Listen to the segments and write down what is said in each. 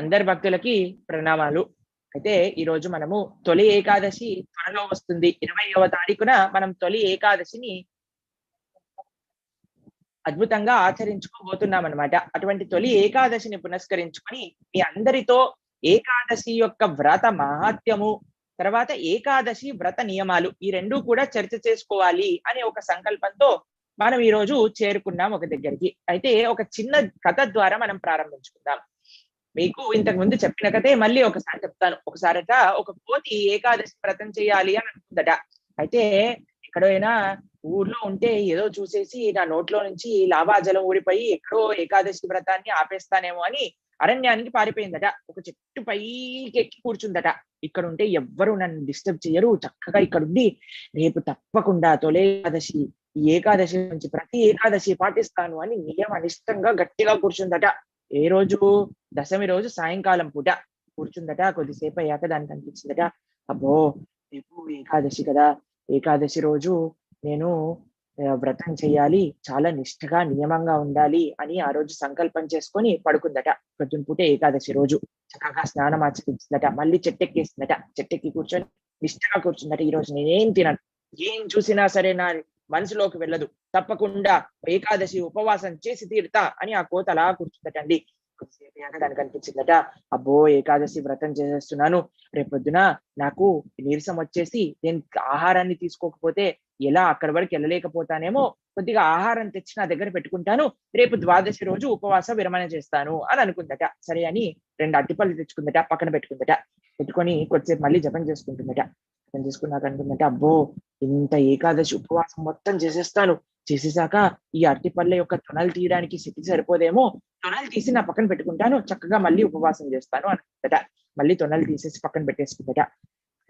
అందరి భక్తులకి ప్రణామాలు. అయితే ఈ రోజు మనము తొలి ఏకాదశి త్వరలో వస్తుంది. ఇరవైవ తారీఖున మనం తొలి ఏకాదశిని అద్భుతంగా ఆచరించుకోబోతున్నాం అనమాట అటువంటి తొలి ఏకాదశిని పునస్కరించుకొని మీ అందరితో ఏకాదశి యొక్క వ్రత మహాత్యము తర్వాత ఏకాదశి వ్రత నియమాలు ఈ రెండు కూడా చర్చ చేసుకోవాలి అనే ఒక సంకల్పంతో మనం ఈ రోజు చేరుకున్నాం ఒక దగ్గరికి. అయితే ఒక చిన్న కథ ద్వారా మనం ప్రారంభించుకుందాం. మీకు ఇంతకు ముందు చెప్పిన కథే మళ్ళీ ఒకసారి చెప్తాను. ఒకసారట ఒక కోతి ఏకాదశి వ్రతం చేయాలి అని అనుకుందట. అయితే ఎక్కడైనా ఊర్లో ఉంటే ఏదో చూసేసి నా నోట్లో నుంచి లాభాజలం ఊడిపోయి ఎక్కడో ఏకాదశి వ్రతాన్ని ఆపేస్తానేమో అని అరణ్యానికి పారిపోయిందట. ఒక చెట్టు పైకి ఎక్కి కూర్చుందట. ఇక్కడ ఉంటే ఎవ్వరు నన్ను డిస్టర్బ్ చేయరు చక్కగా ఇక్కడుండి రేపు తప్పకుండా తొలి ఏకాదశి ఏకాదశి నుంచి ప్రతి ఏకాదశి పాటిస్తాను అని నియమ నిష్టంగా గట్టిగా కూర్చుందట. ఏ రోజు దశమి రోజు సాయంకాలం పూట కూర్చుందట కొద్దిసేపు అయ్యాక దానికి అనిపించిందట అబ్బో రేపు ఏకాదశి కదా ఏకాదశి రోజు నేను వ్రతం చేయాలి చాలా నిష్ఠగా నియమంగా ఉండాలి అని ఆ రోజు సంకల్పం చేసుకొని పడుకుందట. పొద్దున పూట ఏకాదశి రోజు చక్కగా స్నానం ఆచరించిందట మళ్ళీ చెట్టెక్కేసిందట. చెట్టెక్కి కూర్చొని నిష్ఠగా కూర్చుందట. ఈ రోజు నేనేం తినను? ఏం చూసినా సరే నా మనసులోకి వెళ్ళదు. తప్పకుండా ఏకాదశి ఉపవాసం చేసి తీరుతా అని ఆ కోత అలా కూర్చుందటండి. కొద్దిసేపు దానికి అనిపించిందట అబ్బో ఏకాదశి వ్రతం చేసేస్తున్నాను. రేపొద్దున నాకు నీరసం వచ్చేసి నేను ఆహారాన్ని తీసుకోకపోతే ఎలా అక్కడి వరకు వెళ్ళలేకపోతానేమో కొద్దిగా ఆహారం తెచ్చి నా దగ్గర పెట్టుకుంటాను. రేపు ద్వాదశి రోజు ఉపవాస విరమణ చేస్తాను అని అనుకుందట. సరే అని రెండు అట్టిపళ్ళు తెచ్చుకుందట పక్కన పెట్టుకుందట. పెట్టుకొని కొద్దిసేపు మళ్ళీ జపం చేసుకుంటుందట. జపం చేసుకున్నాక అనుకుందట అబ్బో ఇంత ఏకాదశి ఉపవాసం మొత్తం చేసేస్తాను. చేసేసాక ఈ అరటిపళ్ళ యొక్క తొనలు తీయడానికి శక్తి సరిపోదేమో? తొనలు తీసి నా పక్కన పెట్టుకుంటాను. చక్కగా మళ్ళీ ఉపవాసం చేస్తాను అనుకుందట మళ్ళీ తొనలు తీసేసి పక్కన పెట్టేసుకుందట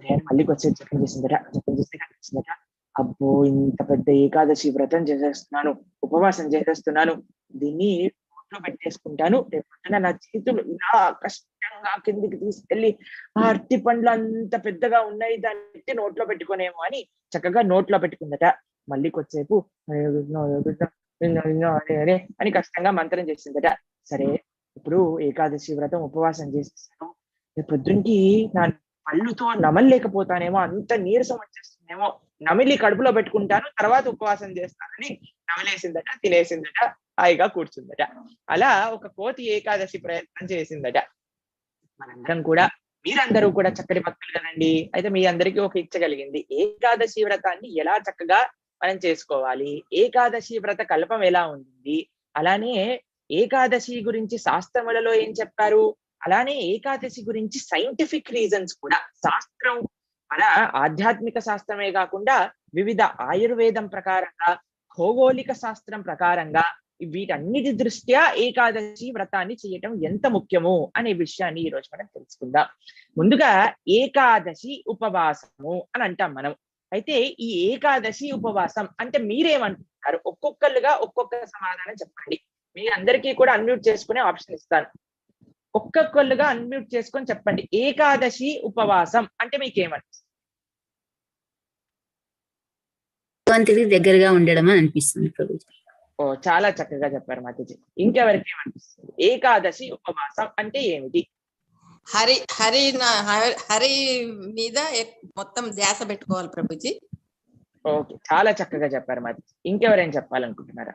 సరే మళ్ళీ వచ్చే జపం చేసిందట. జపం చేస్తే కనిపిస్తుందట. అబ్బో ఇంత పెద్ద ఏకాదశి వ్రతం చేసేస్తున్నాను. ఉపవాసం చేసేస్తున్నాను. దీన్ని నోట్లో పెట్టేసుకుంటాను. రేపు నా చేతులు ఇలా కష్టంగా కిందికి తీసుకెళ్ళి ఆ అరటి పండ్లు అంత పెద్దగా ఉన్నాయి దాన్ని ఎత్తి నోట్లో పెట్టుకునేమో అని చక్కగా నోట్లో పెట్టుకుందట. మళ్ళీ కొద్దిసేపు అని కష్టంగా మంత్రం చేసిందట. సరే ఇప్పుడు ఏకాదశి వ్రతం ఉపవాసం చేసేసాను. రేపు నా పళ్ళుతో నమలలేకపోతానేమో అంత నీరసం వచ్చేస్తుందేమో నమిలి కడుపులో పెట్టుకుంటాను తర్వాత ఉపవాసం చేస్తానని నమిలేసిందట తినేసిందట. హాయిగా కూర్చుందట. అలా ఒక కోతి ఏకాదశి ప్రయత్నం చేసిందట. మనందరం కూడా మీరందరూ కూడా చక్కటి భక్తులు కదండి. అయితే మీ అందరికీ ఒక ఇచ్చగలిగింది ఏకాదశి వ్రతాన్ని ఎలా చక్కగా మనం చేసుకోవాలి? ఏకాదశి వ్రత కల్పం ఎలా ఉంటుంది? అలానే ఏకాదశి గురించి శాస్త్రములలో ఏం చెప్పారు? అలానే ఏకాదశి గురించి సైంటిఫిక్ రీజన్స్ కూడా శాస్త్రం మన ఆధ్యాత్మిక శాస్త్రమే కాకుండా వివిధ ఆయుర్వేదం ప్రకారంగా భౌగోళిక శాస్త్రం ప్రకారంగా వీటన్నిటి దృష్ట్యా ఏకాదశి వ్రతాన్ని చేయటం ఎంత ముఖ్యము అనే విషయాన్ని ఈ రోజు మనం తెలుసుకుందాం. ముందుగా ఏకాదశి ఉపవాసము అని అంటాం మనం. అయితే ఈ ఏకాదశి ఉపవాసం అంటే మీరేమంటున్నారు? ఒక్కొక్కరుగా ఒక్కొక్క సమాధానం చెప్పండి. మీ అందరికీ కూడా అన్మ్యూట్ చేసుకునే ఆప్షన్ ఇస్తాను. ఒక్కొక్కరుగా అన్మ్యూట్ చేసుకొని చెప్పండి. ఏకాదశి ఉపవాసం అంటే మీకేమనిపిస్తుంది? భగవంతుడికి దగ్గరగా ఉండడం అని అనిపిస్తుంది ప్రభుజీ చాలా చక్కగా చెప్పారు మాతాజీ. ఇంకెవరికి ఏమనిపిస్తుంది? ఏకాదశి ఉపవాసం అంటే ఏమిటి? హరి హరి నా- హరి- మీద మొత్తం ధ్యాస పెట్టుకోవాలి ప్రభుజీ. ఓకే చాలా చక్కగా చెప్పారు మాతాజీ. ఇంకెవరేం చెప్పాలనుకుంటున్నారా?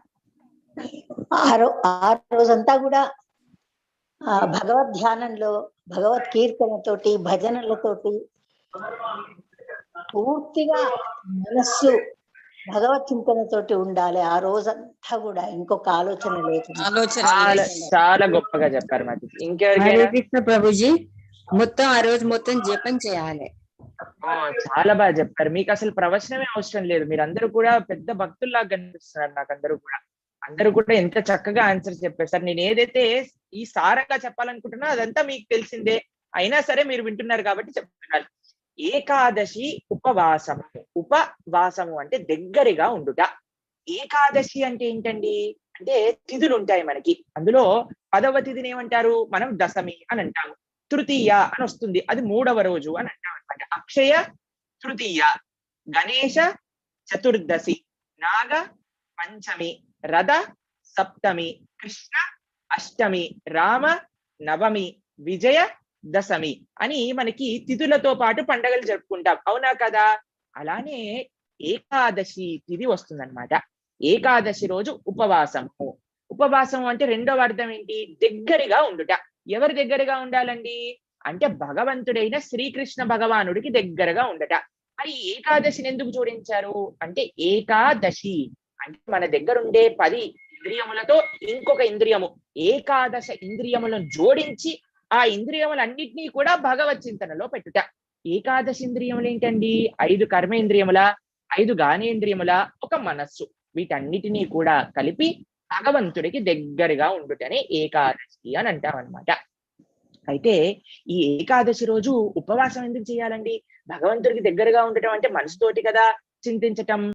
ఆ రోజంతా కూడా ఆ భగవద్ ధ్యానంలో భగవత్ కీర్తనతోటి భజనలతోటి పూర్తిగా మనస్సు భగవత్ చింతనతోటి ఉండాలి. ఆ రోజంతా కూడా ఇంకొక ఆలోచన ఆలోచన చాలా గొప్పగా చెప్పారు ఇంకెవరికైనా కృష్ణ ప్రభుజీ మొత్తం ఆ రోజు మొత్తం జపం చేయాలి. చాలా బాగా చెప్పారు. మీకు అసలు ప్రవచనమే అవసరం లేదు. మీరు అందరూ కూడా పెద్ద భక్తుల్లాగా కనిపిస్తున్నారు నాకు అందరూ కూడా. అందరూ కూడా ఎంత చక్కగా ఆన్సర్ చెప్పేశారు. నేను ఏదైతే ఈ సారంగా చెప్పాలనుకుంటున్నా అదంతా మీకు తెలిసిందే. అయినా సరే మీరు వింటున్నారు కాబట్టి చెప్తున్నారు ఏకాదశి ఉపవాసము. ఉపవాసము అంటే దగ్గరగా ఉండుట. ఏకాదశి అంటే ఏంటండి? అంటే తిథులు ఉంటాయి మనకి. అందులో పదవ తిథిని ఏమంటారు? మనం దశమి అని అంటాము. తృతీయ అని వస్తుంది. అది మూడవ రోజు అని అంటాం అనమాట అక్షయ తృతీయ గణేష చతుర్దశి నాగ పంచమి రథ సప్తమి కృష్ణ అష్టమి రామ నవమి విజయ దశమి అని మనకి తిథులతో పాటు పండగలు జరుపుకుంటాం. అవునా కదా? అలానే ఏకాదశి తిథి వస్తుందన్నమాట. ఏకాదశి రోజు ఉపవాసము. ఉపవాసం అంటే రెండవ అర్థం ఏంటి? దగ్గరగా ఉండుట. ఎవరి దగ్గరగా ఉండాలండి? అంటే భగవంతుడైన శ్రీకృష్ణ భగవానుడికి దగ్గరగా ఉండట. మరి ఏకాదశిని ఎందుకు జోడించారు? అంటే ఏకాదశి అంటే మన దగ్గర ఉండే పది ఇంద్రియములతో ఇంకొక ఇంద్రియము. ఏకాదశ ఇంద్రియములను జోడించి ఆ ఇంద్రియములన్నిటినీ కూడా భగవత్ చింతనలో పెట్టుట. ఏకాదశి ఇంద్రియములు ఏంటండి ఐదు కర్మేంద్రియముల ఐదు గానేంద్రియముల ఒక మనస్సు. వీటన్నిటినీ కూడా కలిపి భగవంతుడికి దగ్గరగా ఉండుటనే ఏకాదశి అని అంటామన్నమాట. అయితే ఈ ఏకాదశి రోజు ఉపవాసం ఎందుకు చేయాలండి? భగవంతుడికి దగ్గరగా ఉండటం అంటే మనసుతోటి కదా చింతించటం.